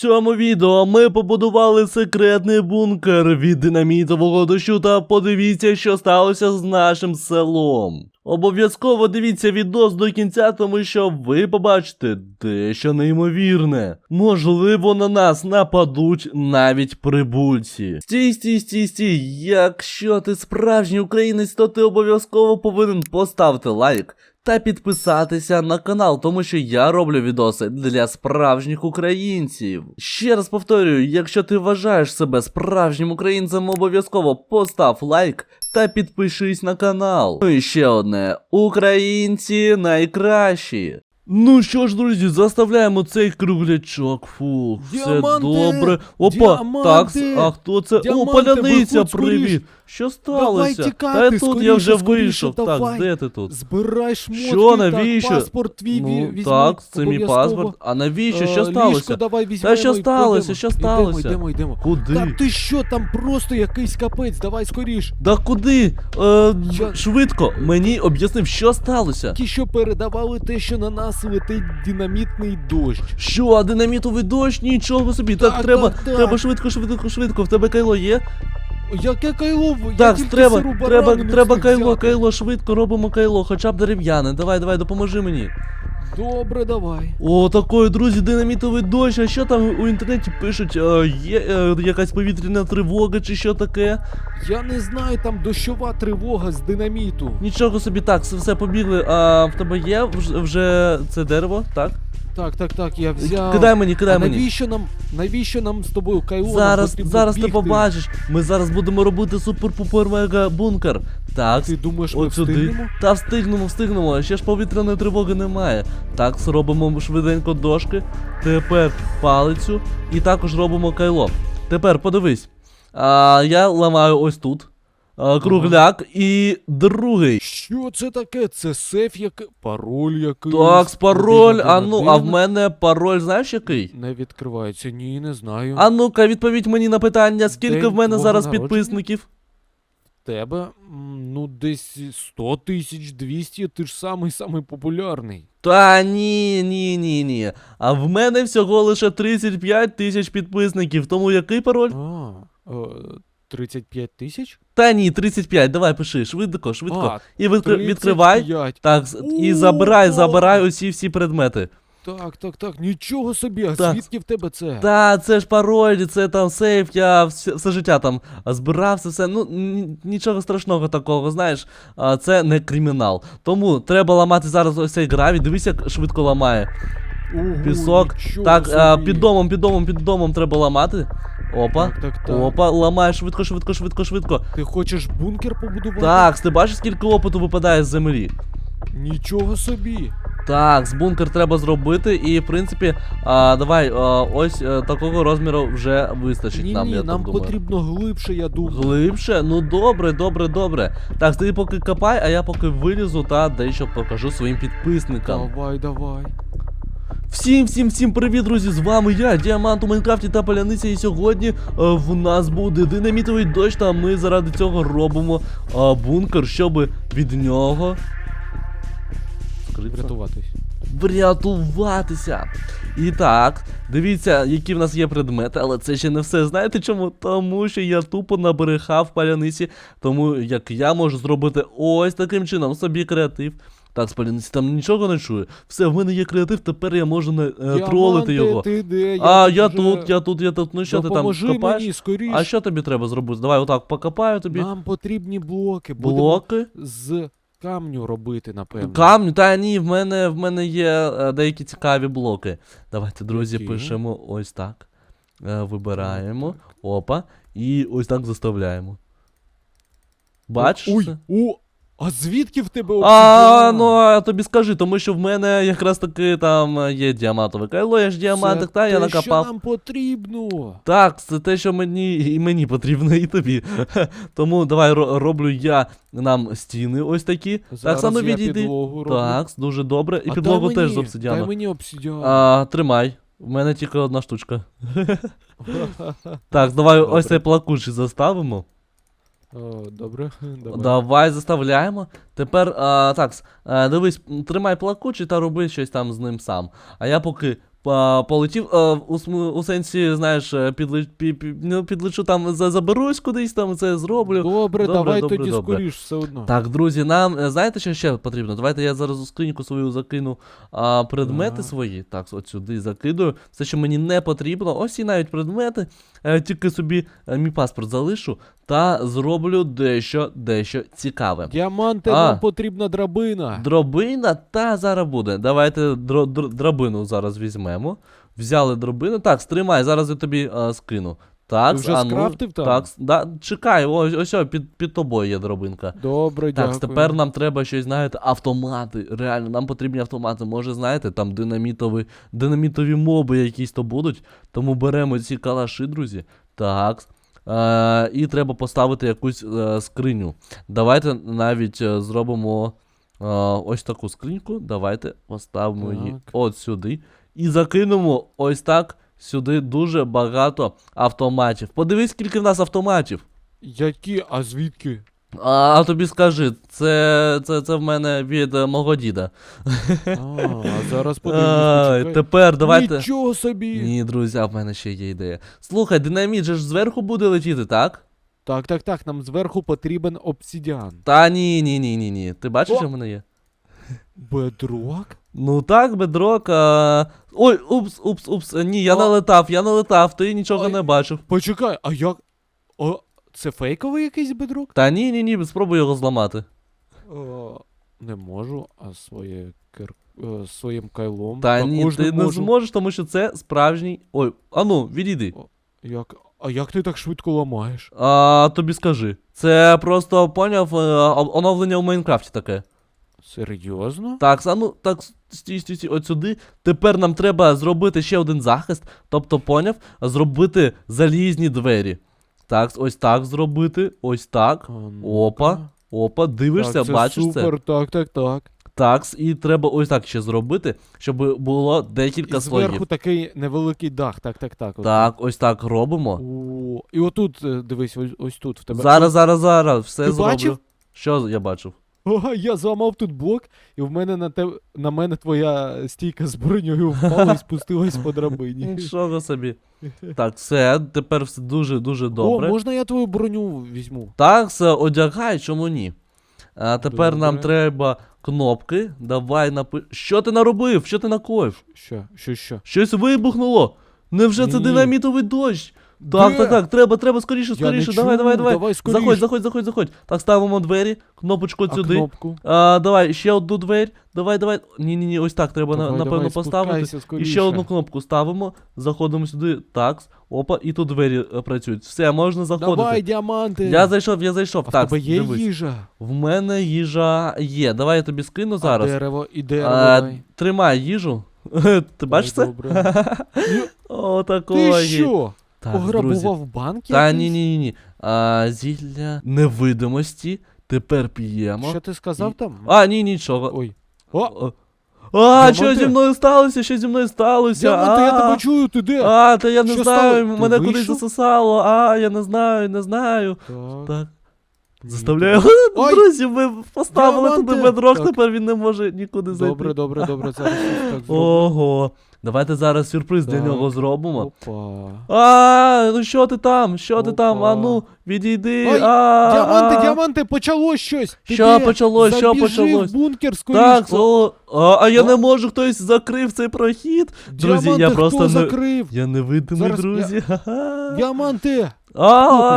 Цьому відео ми побудували секретний бункер від динамітового дощу та подивіться, що сталося з нашим селом. Обов'язково дивіться відос до кінця, тому що ви побачите дещо неймовірне. Можливо, на нас нападуть навіть прибульці. Стій, стій, стій, стій. Якщо ти справжній українець, то ти обов'язково повинен поставити лайк та підписатися на канал, тому що я роблю відоси для справжніх українців. Ще раз повторюю, якщо ти вважаєш себе справжнім українцем, обов'язково постав лайк та підпишись на канал. Ну і ще одне: українці найкращі. Ну що ж, друзі, заставляємо цей круглячок. Фу, все Діаманти! добре. Опа, Діаманти! так, а хто це? О, паляниця, виходь скоріш! привіт. Що сталося? тікати, Та я тут я скоріше, вже скоріше, вийшов. Так, давай. де ти тут? Збирай шмотки, Що, так, навіщо? паспорт твій ну, візьми, так, це мій обов'язково. паспорт. А навіщо? Що Е, сталося? Ліжко давай візьмемо що і сталося? пройдемо. Що сталося? Йдемо, йдемо, йдемо. Куди? Та ти що, там просто якийсь капець, давай скоріш. Да куди? Е, Я- Швидко, мені об'яснив, що сталося. Ті, що передавали те, що на нас летить динамітний дощ. Що, а динамітовий дощ? Нічого собі. Так, Так, треба, так, так. треба швидко, швидко, швидко. В тебе кайло є? Яке кайло? Так, Я треба, треба, треба кайло, взяти. кайло, швидко робимо кайло, хоча б дерев'яне. Давай, давай, допоможи мені. Добре, давай. О, такої, друзі, динамітовий дощ. А що там у інтернеті пишуть? Е, є е, якась повітряна тривога чи що таке? Я не знаю, там дощова тривога з динаміту. Нічого собі, так, все, все побігли. А в тебе є вже, вже це дерево, так? Так, так, так, я взяв. Кидай мені, кидай а мені. навіщо нам, навіщо нам з тобою кайло? Нам Зараз, потрібно зараз ти бігти. побачиш. Ми зараз будемо робити супер-пупер мега бункер. Так, Ти думаєш, ми от сюди. встигнемо? Та встигнемо, встигнемо. Ще ж повітряної тривоги немає. Так, робимо швиденько дошки. Тепер палицю. І також робимо кайло. Тепер подивись. А, я ламаю ось тут. А, кругляк і другий. Що це таке? Це сейф який? Пароль який? Так, пароль. А ну, а в мене пароль, знаєш який? Не відкривається, ні, не знаю. А ну-ка, відповідь мені на питання, скільки День в мене твого зараз народження? підписників? Тебе? Ну, десь 100 тисяч 200, ти ж самий самий популярний. Та ні, ні, ні, ні. А в мене всього лише 35 тисяч підписників, тому який пароль? А, е, 35 тисяч? Та ні, 35, давай пиши, швидко, швидко. А, і відкри- відкривай. 35. Так, і забирай, забирай усі всі предмети. Так, так, так, нічого собі, а Так. звідки в тебе це? Та, це ж пароль, це там сейф, я все, все життя там збирав, все. Ну, нічого страшного такого, знаєш, а, це не кримінал. Тому треба ламати зараз ось цей гравій, дивись, як швидко ламає. Ого, Пісок. нічого Так, а, собі. під домом, під домом, під домом треба ламати. Опа. Так, так, так. Опа, ламає швидко, швидко, швидко, швидко. Ти хочеш бункер побудувати? Так, ти бачиш, скільки опиту випадає з землі? Нічого собі. Так, з бункер треба зробити, і в принципі, а, давай, а, ось е, такого розміру вже вистачить Ні, нам, ні, я нам так потрібно глибше, я думаю. Глибше? Ну добре, добре, добре. Так, ти поки копай, а я поки вилізу та дещо покажу своїм підписникам. Давай, давай. Всім, всім, всім привіт, друзі! З вами я, Діамант у Майнкрафті та Паляниця. І сьогодні е, в нас буде динамітовий дощ, та ми заради цього робимо е, бункер, щоб від нього. Скрипка? Врятуватись. врятуватися. І так, дивіться, які в нас є предмети, але це ще не все. Знаєте чому? Тому що я тупо набрехав паляниці, тому як я можу зробити ось таким чином собі креатив. Так, з паляниці там нічого не чую. Все, в мене є креатив, тепер я можу не е, тролити його. Ти де? а, я вже- тут, я тут, я тут. Ну що ти там копаєш? мені скоріше. А що тобі треба зробити? Давай отак покопаю тобі. Нам потрібні блоки. Будемо з камню робити, напевно. Камню, та ні, в мене в мене є е, деякі цікаві блоки. Давайте, друзі, Які? пишемо ось так. Е, вибираємо. Опа. І ось так заставляємо. Бачиш? Ой, це? А звідки в тебе А, ну а тобі скажи, тому що в мене якраз таки там є діамантове кайло, я ж діамантик, та я накопав. що нам потрібно. Так, це те, що мені і мені потрібно, і тобі. Тому давай роблю я нам стіни ось такі. Зараз так само відійди. підлогу роблю. Так, дуже добре. І А підлогу дай теж з обсидіану. Дай мені обсидіан. А, тримай. В мене тільки одна штучка. Так, давай Добре. ось цей плакучий заставимо. Добре, давай. Давай заставляємо. Тепер, а, так, а, дивись, тримай плакучий та роби щось там з ним сам. А я поки полетів у, у сенсі, знаєш, е, підли, пі, пі, ну, підлечу там, заберусь кудись там, це зроблю. Добре, Добре, давай добре, тоді добре. скоріш все одно. Так, друзі, нам е, знаєте, що ще потрібно? Давайте я зараз у скриньку свою закину а, предмети Так. свої. Так, от сюди закидую. Все, що мені не потрібно. Ось і навіть предмети. Е, тільки собі мій паспорт залишу та зроблю дещо, дещо цікаве. Діаманти, А. нам потрібна драбина. Дробина та зараз буде. Давайте дро, др- драбину зараз візьмемо. Взяли дробину. Так, стримай, зараз я тобі а, скину. Так, Ти вже а ну, скрафтив там? Так, да, чекай, ось, ось о, під, під тобою є дробинка. Добре, Так, дякую. тепер нам треба щось, знаєте, автомати. Реально, нам потрібні автомати. Може, знаєте, там динамітові, динамітові моби якісь то будуть. Тому беремо ці калаши, друзі. Так. Е, і треба поставити якусь е, скриню. Давайте навіть е, зробимо е, ось таку скриньку. Давайте поставимо її от сюди. І закинемо ось так сюди дуже багато автоматів. Подивись, скільки в нас автоматів. Які, а звідки? А, а тобі скажи, це, це, це в мене від е, мого діда. А, а зараз Ай, подивимось. тепер давайте. Нічого собі. Ні, друзі, а в мене ще є ідея. Слухай, динаміт же ж зверху буде летіти, так? Так, так, так, нам зверху потрібен обсидіан. Та ні, ні, ні, ні, ні. Ти бачиш, О! що в мене є? Бедрок? Ну так, бедрок. А... Ой, упс, упс, упс. е, Ні, я О! налетав, я налетав, ти нічого Ой. не бачив. Почекай, а як. О, це фейковий якийсь бедрок? Та ні, ні, ні, спробуй його зламати. О, не можу, а своє кир... е, своїм кайлом. Та також ні, ти не можу. зможеш, тому що це справжній. Ой, ану, відійди. Як... А як ти так швидко ламаєш? А тобі скажи. Це просто поняв е, оновлення в Майнкрафті таке. Серйозно? Так, а ну так, стій, стій, стій, от сюди. Тепер нам треба зробити ще один захист. Тобто, поняв, зробити залізні двері. Так, ось так зробити. Ось так. Опа. Опа, дивишся, так, це бачиш супер, так, так, так. це. Так, і треба ось так ще зробити, щоб було декілька І зверху слоїв. такий невеликий дах, так, так, так. от. Так, ось так робимо. О, і отут, е, дивись, ось, ось тут в тебе. Зараз, зараз, зараз, все Ти зроблю. бачив? Що я бачив? О, я зламав тут блок, і в мене на те на мене твоя стійка з броньою впала і спустилась по драбині. Нічого собі. Так, все, тепер все дуже-дуже добре. О, можна я твою броню візьму? Так, все, одягай, чому ні? А тепер нам треба кнопки. Давай напи. Що ти наробив? Що ти накоїв? Що, що, що? Щось вибухнуло. Невже це динамітовий дощ? Так, так, так, треба, треба скоріше, скоріше. Давай, давай, давай. давай скоріше. Заходь, заходь, заходь, заходь. Так, ставимо двері, кнопочку А сюди. кнопку? А, давай, ще одну двері. Давай, давай. Ні, ні, ні, ось так треба Давай, напевно давай, поставити. І ще одну кнопку ставимо, заходимо сюди, так, опа, і тут двері е, працюють. Все, можна заходити. Давай, діаманти! Я зайшов, я зайшов. а в так, тебе є дивись. їжа? В мене їжа є. Давай я тобі скину зараз. А дерево, і дерево. А, тримай їжу. Ти бачиш це? О, Ти що? Так, друзі. Пограбував банк Та якийсь? ні, ні, ні. А, зілля невидимості. Тепер п'ємо. Що ти сказав там? А, ні, нічого. Ой. О. А, що зі мною сталося? Що зі мною сталося? діаманти, я А, тебе чую, ти де? А, та я не Що знаю, стало? Ти мене кудись вийшов? засосало. А, я не знаю, не знаю. Так. Так. Заставляю. Ой! Друзі, ми поставили туди Діаманти! бедрок, Так. тепер він не може нікуди зайти. Добре, добре, добре, зараз так зроблю. Ого. Давайте зараз сюрприз для нього зробимо. Опа. А, ну що ти там? Що ти там? А ну, відійди. Ой, а, Діаманти, а. діаманти, почалось щось! Що де? почалось, що Забіжи почалось? в бункер. Так, о, а, а я не можу, хтось закрив цей прохід. Друзі, Діаманти, я хто просто не. закрив? Я невидимий, Зараз я- друзі. Ха-ха. Діаманти! А,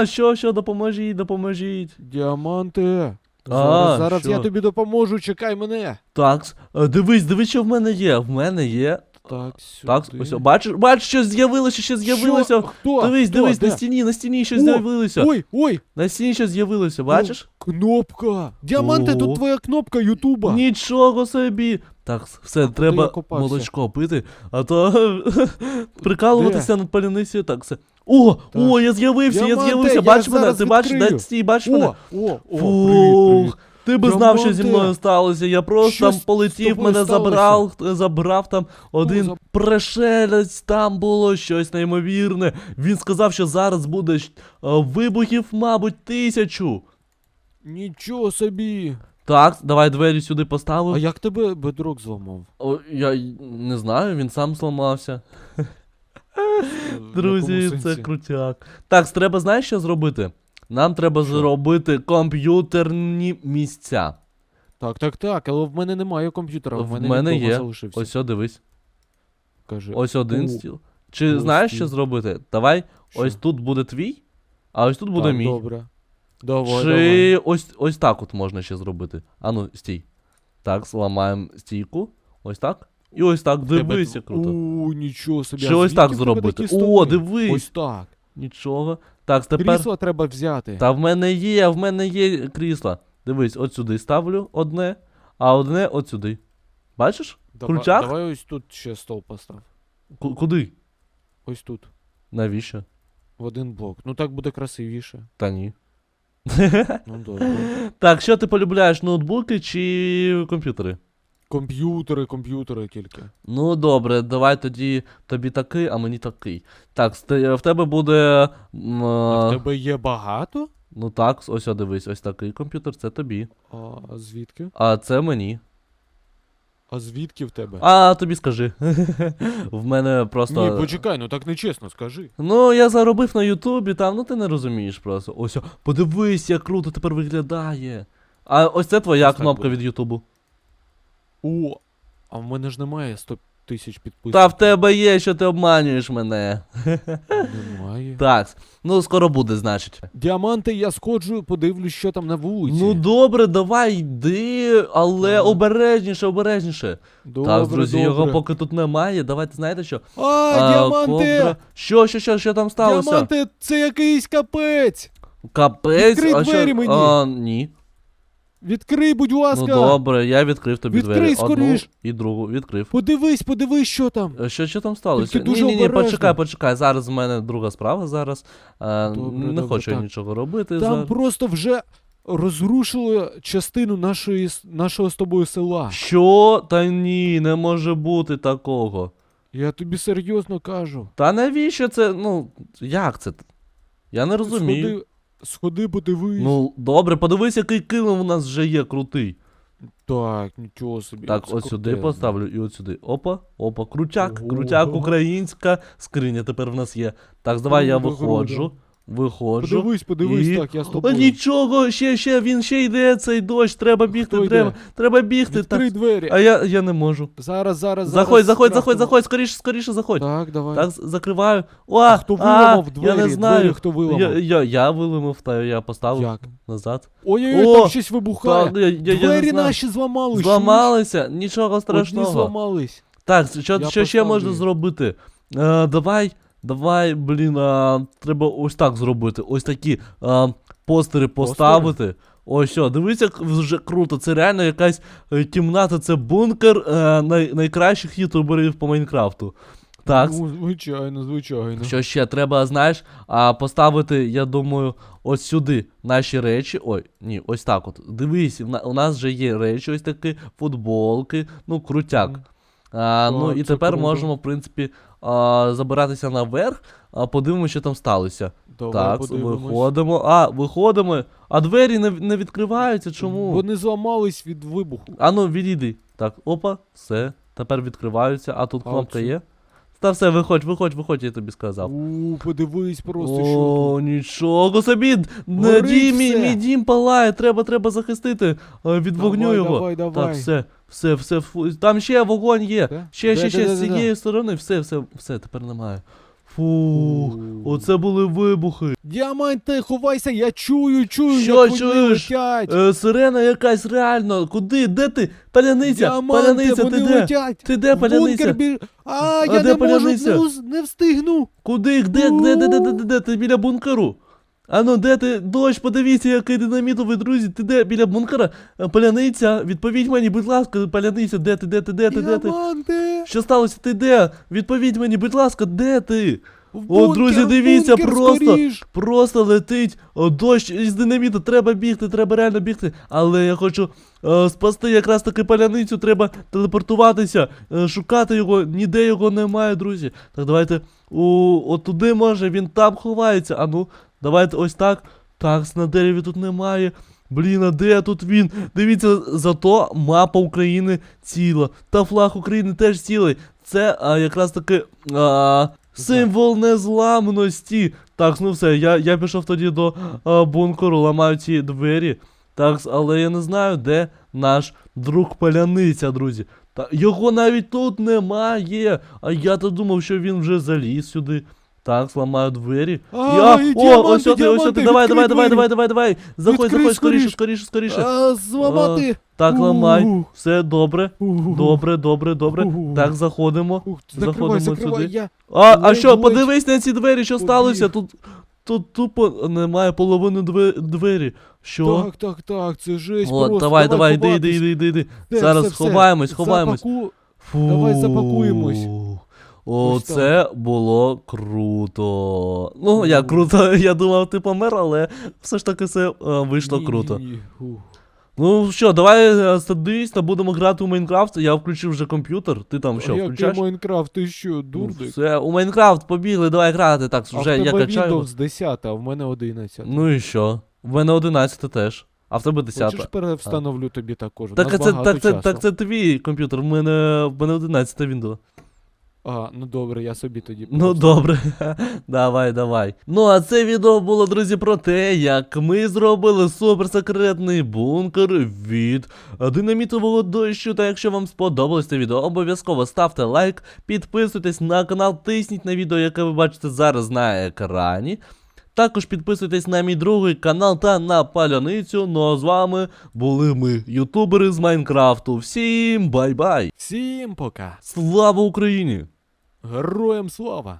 а, що, що, допоможіть, допоможіть. Діаманти! А, Зараз, зараз що? я тобі допоможу, чекай мене. Так, е, дивись, дивись, що в мене є. В мене є. Так, сюди. Так, ось, бачиш, бачиш, що з'явилося, що з'явилося. Хто? Дивись, Хто? дивись, Де? на стіні, на стіні щось з'явилося. Ой, ой, На стіні щось з'явилося, бачиш? кнопка. Діаманти, О. тут твоя кнопка Ютуба. Нічого собі. Так, все, куди треба копався? молочко пити, а то прикалуватися над паляницею. Так, все. О, о, я з'явився, я Діаманте, з'явився. я Бачиш мене? зараз Ти бачиш, відкрию. де стій, бачиш мене? О, о, о, привіт, привіт. Ти би знав, що зі мною сталося. Я просто Що там полетів, мене забрав, забрав там один за- пришелець, там було щось неймовірне. Він сказав, що зараз буде е, вибухів, мабуть, тисячу. Нічого собі. Так, давай двері сюди поставив. А як тебе бедрок зламав? О, я не знаю, він сам зламався. Друзі, це крутяк. Так, треба, знаєш, що зробити? Нам треба Що? зробити комп'ютерні місця. Так, так, так, але в мене немає комп'ютера, в В мене, мене є. залишився. Ось о, дивись. Каже, Ось один О, стіл. Чи ось знаєш, стіл. що зробити? Давай, що? ось тут буде твій, а ось тут буде Так, мій. Добре. Давай, Чи давай. ось, ось так от можна ще зробити. Ану, стій. Так, зламаємо стійку. Ось так. І ось так, дивися, круто. У, нічого собі. Чи а ось звідки так в тебе зробити? такі О, дивись. Ось так. Нічого. Так, тепер. Крісло треба взяти. Та в мене є, в мене є крісла. Дивись, от сюди ставлю одне, а одне от сюди. Бачиш? Давай, кручак? давай ось тут ще стол постав. Ку- куди? Ось тут. Навіщо? В один блок. Ну так буде красивіше. Та ні. Ну добре. Так, що ти полюбляєш, ноутбуки чи комп'ютери? Комп'ютери, комп'ютери тільки. Ну добре, давай тоді тобі такий, а мені такий. Так, в тебе буде. м, А в тебе є багато? Ну так, ось о, дивись, ось такий комп'ютер, це тобі. А звідки? А це мені. А звідки в тебе? А тобі скажи. В мене просто. Ні, почекай, ну так не чесно, скажи. Ну, я заробив на Ютубі там, ну ти не розумієш просто. Ось, о, подивись, як круто тепер виглядає. А ось це твоя Ось так кнопка буде. від Ютубу. О, а в мене ж немає 100 тисяч підписів. Та в тебе є, що ти обманюєш мене. Немає. Так, ну скоро буде, значить. Діаманти, я сходжу, подивлюсь, що там на вулиці. Ну добре, давай йди, але Ага. обережніше, обережніше. добре, так, друзі, добре. його поки тут немає. Давайте знаєте що? А, діаманти! ковдра. Що, що, що, що там сталося? Діаманти, це якийсь капець! Капець, Відкрий а двері що? мені. А, ні. Відкрий, будь ласка! Ну добре, я відкрив тобі Відкрий двері. Одну скоріш. і другу відкрив. Подивись, подивись, що там. Е, Що, що там сталося? Тільки дуже ні, ні, ні, обережно. почекай, почекай. Зараз в мене друга справа зараз. Е, Добре, не добре, хочу я так. нічого робити. Там зараз. просто вже розрушили частину нашої, с- нашого з тобою села. Що? Та ні, не може бути такого. Я тобі серйозно кажу. Та навіщо це? Ну, як це? Я не розумію. Сходи, сходи подивись. Ну, добре, подивись, який килим у нас вже є крутий. Так, нічого собі. Так, ось сюди крутезно. поставлю і от сюди. Опа, опа, крутяк, Ого. крутяк, українська скриня тепер в нас є. Так, давай я Ого, виходжу. Виходжу. Подивись, подивись, І- так, я з О, тобою. нічого, ще, ще, він ще йде, цей дощ, треба бігти, Хто йде? треба, треба бігти. Відкрий Так. двері. А я, я не можу. Зараз, зараз, Заходь, зараз. заходь, заходь, скрафтимо. заходь, скоріше, скоріше заходь. Так, давай. Так, закриваю. О, А хто виламав а, двері? Я не знаю. Двері хто виламав? Я, я, я виламав, та я поставив Як? назад. Ой-ой-ой, О, там щось вибухає. Та, я, я, я Двері знаю. наші зламали. Зламалися, нічого чуєш? Одні страшного. зламались. Так, що, Я що ще можна зробити? Е, давай, давай, блін, а, треба ось так зробити. Ось такі а, постери поставити. Ось що, дивись, як вже круто. Це реально якась е, кімната, це бункер е, най, найкращих ютуберів по Майнкрафту. Так, Ну, звичайно, звичайно. що ще треба, знаєш, а, поставити, я думаю, ось сюди наші речі. Ой, ні, ось так от. Дивись, в на- у нас вже є речі, ось такі, футболки, ну, крутяк. Мгм. А, ну Так, і це тепер круто. можемо, в принципі, а, забиратися наверх, а подивимося, що там сталося. Давай так, подивимось. виходимо. А, виходимо. А двері не, не відкриваються. Чому? Вони зламались від вибуху. А ну, відійди. Так, опа, все. Тепер відкриваються. А тут А кнопка оце? є. Та все, виходь, виходь, виходь, я тобі сказав. У, подивись просто, що О, нічого собі! Горить Дім, мій, все. мій дім палає, треба, треба захистити е, від вогню Давай, його. давай, давай. Так, все, все, все, фу. Там ще вогонь є. Де? Ще, Де, ще, де, ще, де, з де, де? цієї сторони, все, все, все, тепер немає. Фух, оце були вибухи. Діаманте, ховайся, я чую, чую, Що як вони чуєш? летять. Е, сирена якась реально. Куди? Де ти? Паляниця! Діаманти, Паляниця, вони ти де? летять. Ти де, В паляниця? бункер біж... А, А я де не можу, паляниця? не, не встигну. Куди? Де, де, де, де, де, де, де? Ти біля бункеру? Ану, де ти? Дощ, подивіться, який динамітовий, друзі. Ти де? Біля бункера? Е, Паляниця, відповідь мені, будь ласка, паляниця, де ти, де ти, де ти, де ти? Діаманти. Що сталося? Ти де? Відповідь мені, будь ласка, де ти? В О, бункер, друзі, в дивіться, бункер, просто, скоріш. просто летить о, дощ із динаміту, треба бігти, треба реально бігти. Але я хочу е, спасти якраз таки паляницю, треба телепортуватися, е, шукати його, ніде його немає, друзі. Так, давайте у, от туди може, він там ховається. А ну, давайте ось так. Так, на дереві тут немає. Блін, а де тут він? Дивіться, зато мапа України ціла. Та флаг України теж цілий. Це а, якраз таки а, символ незламності. Так, ну все, я, я пішов тоді до а, бункеру, ламаю ці двері. Так, але я не знаю, де наш друг паляниця, друзі. Та його навіть тут немає. А я то думав, що він вже заліз сюди. Так, зламаю двері. А, я... О, ось сюди, ось діаманти, Давай, давай, давай, давай, давай, давай. Заходь, заходь, скоріше, скоріше, скоріше. Зламати. Так, ламай. Все добре. Добре, добре, добре. Так, заходимо. Заходимо сюди. А, а що, подивись на ці двері, що сталося? Тут. Тут тупо немає половини двері. Що? Так, так, так, це жесть О, просто. давай, давай, ховатись. іди, іди, іди, іди. Зараз все. ховаємось, ховаємось. Запаку... Фу. Давай запакуємось. О, Ось це було круто. Ну, як круто, я думав, ти помер, але все ж таки все е, вийшло круто. Ну що, давай е, садись, та будемо грати у Майнкрафт. Я включив вже комп'ютер. Ти там що, Який включаєш? Майнкрафт, ти що, Ну, дурник? Все, у Майнкрафт побігли, давай грати. Так, А в вже я тебе качаю. Windows 10, а в мене 11. Ну і що? В мене 11 теж. А в тебе 10. Хочеш перевстановлю тобі також? Так, це, так, це, так це твій комп'ютер, в мене, в мене 11 Windows. А, ну добре, я собі тоді Ну просто- добре, давай, давай. Ну а це відео було, друзі, про те, як ми зробили суперсекретний бункер від динамітового дощу. Та якщо вам сподобалось це відео, обов'язково ставте лайк, підписуйтесь на канал, тисніть на відео, яке ви бачите зараз на екрані. Також підписуйтесь на мій другий канал та на паляницю. Ну а з вами були ми, ютубери з Майнкрафту. Всім бай-бай! Всім пока! Слава Україні! Героям слава!